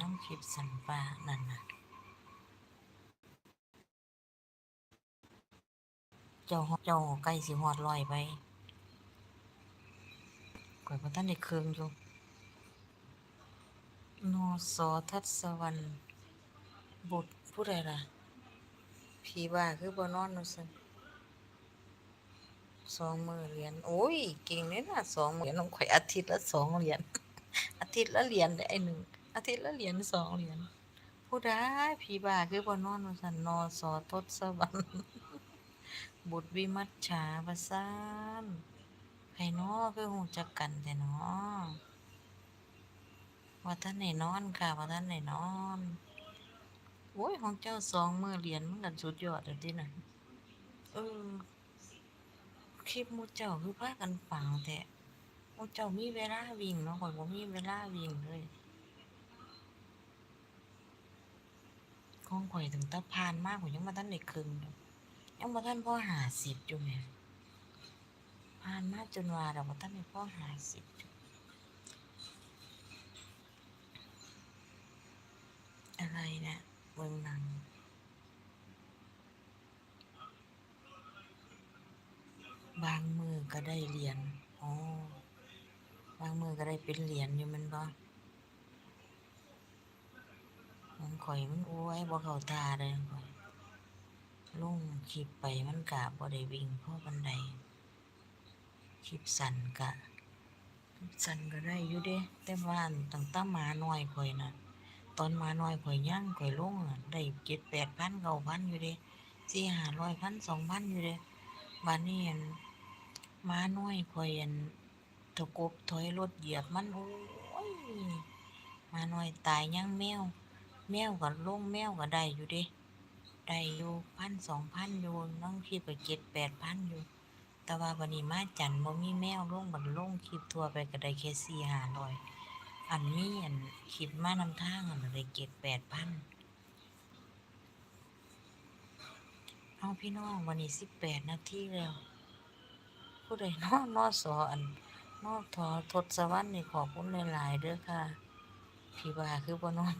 น้ำคลิปสันปานั่นน่ะเจ้าเจ้าใกล้สิฮอดลอยไปข่อยบ่ทันได้เครื่องอยู่นอสอทัศวรรณบุตรผู้ใดล่ะผีบ้าคือบนอนว่าซั่นสองมือเหรียญโอ้ยเก่งเลยนะสองมือเหรียญของข่อยอาทิตย์ละสองเหรียญอาทิตย์ละเหรียญเด้อไอ้หนึ่ง อาทิตย์ละเหรียญสองเหรียญผู้ใดผีบาคือบ่นอนว่าซั่นนอสอทศวรรณบุตรวิมัชชาว่าซั่นไผนอคือฮู้จักกันแท้น้อว่าท่านได้นอนค่ะว่าท่านได้นอนโอ้ยของเจ้าสองมื้อเหรียญมันก็สุดยอดแล้วติน่ะเออคลิปมูเจ้าคือพากันปังแท้หมู่เจ้ามีเวลาวิ่งเนาะข้อยบ่มีเวลาวิ่งเลย ข้องข้อยตั้งต่ผ่านมาข้อยยังบ่ทันได้ครึ่งอยู่ยังบ่ทันพอ50อยู่แหมผ่านมากจนว่าแล้วบ่ทันได้พอ50อยู่อะไรนะเบิ่งหนังบางมือก็ได้เหรียญ อ๋อ บางมือก็ได้เป็นเหรียญอยู่ม่นบ่ ของข้อยมันโอ้ยบ่เข้าท่าเลยของข้อยลงคลิปไปมันก็บ่ได้วิ่งพ่อปานใดคลิปสั้นก็คลิปสั้นก็ได้อยู่เดะแต่ว่าอั่นตั้งแต่หมาน้อยข้อยน่ะ ตอนมาหน้อยข้อยยังข้อยลงอะได้7 8,000 9,000อยู่เดะ4 500 1,000 2,000อยู่เดะบัดนี้อันมาน้อยข่อยอันตะกบถอยรถเหยียบมันโอ้ยมาน้อยตายยังแมว แมวก็ลงแมวก็ได้อยู่ดะได้อยู่พันสองพันอยู่น้องคลิปเจ็ดแปดพันอยู่ แต่ว่าวันนี้มาจันบ่มีแมวลงบัดลงคลิปทั่วไปก็ได้แค่สี่ห้าร้อยอันมีอันคลิปมานำทางอันได้เจ็ดแปดพันเอาพี่น้องวันนี้สิบแปดนาทีแล้วผู้ใดนอนนอสออันนอทอทศวรรษนี่ขอบคุณหลายๆเด้อค่ะ พี่ว่าคือบ่นอน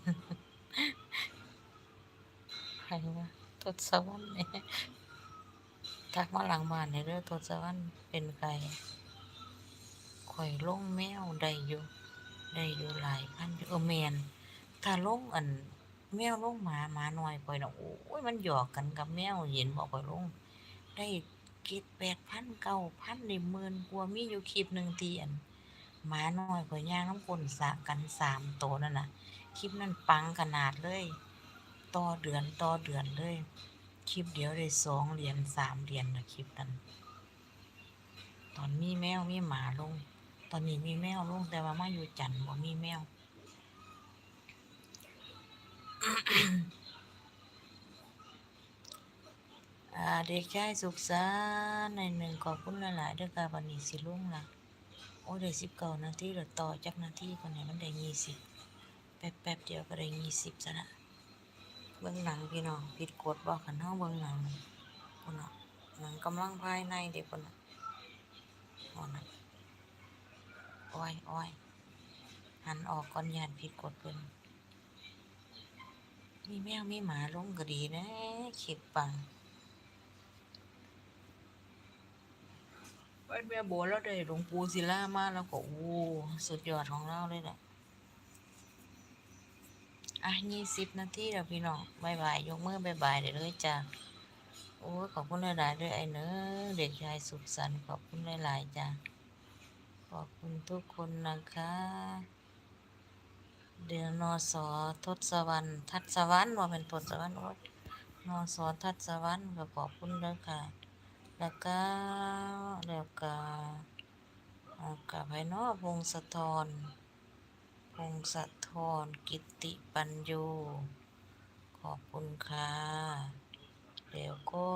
ใครว่าทศวรรษนี่ยทักมาหลังบ้านนี่เด้อทศวรรษเป็นใครข่อยลงแมวได้อยู่ได้อยู่หลายพันอยู่เออแมนถ้าลงอันแมวลงหมาหมาน้อยข่อยน่ะโอ้ยมันหยอกกันกับแมวเห็นบ่ข่อยลง ได้เก็ดแปดพันเก้าพันได้หมื่นกว่ามีอยู่คลิปหนึ่งที่อันหมาน้อยข่อยย่างน้ำกลนสะกันสามโตวนั่นน่ะ คลิปนั้นปังขนาดเลย ต่อเดือนต่อเดือนเลย คลิปเดียวได้สองเหรียญสามเหรียญนะคลิปนั้น ตอนมีแมวมีหมาลง ตอนนี้มีแมวลงแต่ว่ามาอยู่จันทร์บ่มีแมวเด็กชายสุขสันในหนึ่งขอบคุณหลายๆด้วยค่ะวันนี้สิลุงละโอ้ได้สิบเก้านาทีแล้วต่อจากนาทีคนไหนมันได้ยี่สิบ แป๊บแป๊บๆเดียวก็ได้ยี่สิบซะละเบื้องหลังพี่น้องผิดกฎบอกกันเฮาเบื้องหลังคนน่ะหนังกำลังภายในเด็กคนน่ะคนน่ะอ้อยอ้อยหันออกก่อนยานผิดกฎเพิ่นมีแมวมีหมาลงก็ดีนะคลิปปังวัดแม่โบวแล้วได้หลวงปู่ศิลามาแล้วก็โอ้สุดยอดของเราเลยแหละ อะยี่สิบนาทีแล้วพี่น้องบายบายยกมือบายบายเดี๋ยวเลยจ้าโอ้ขอบคุณหลายๆด้วยไอ้เนื้อเด็กชายสุขสันต์ขอบคุณหลายๆจ้าขอบคุณทุกคนนะคะ เดือนนอสอทศวรรณทัศวรรณว่าเป็นทศวรรณโอ๊ยนอสอทัศวรรณก็ขอบคุณเด้อค่ะ แล้วก็แล้วก็แล้วก็ภายนอพงศธร พงศธรกิติปัญโยขอบคุณค่ะแล้วก็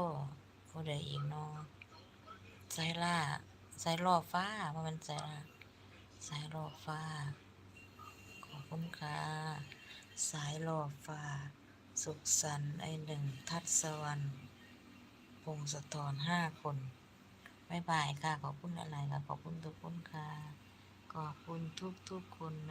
ผู้ใดอีกเนาะไซล่าไซรอฟ้าว่ามันไซล่าไซรอฟ้า ขอบคุณค่ะ สายรอฟ้า สุขสันต์ไอหนึ่งทัศวรรณพงศธรห้าคนบายบายค่ะ ขอบคุณอะไรค่ะ ขอบคุณทุกคนค่ะ ขอบคุณทุกทุกคน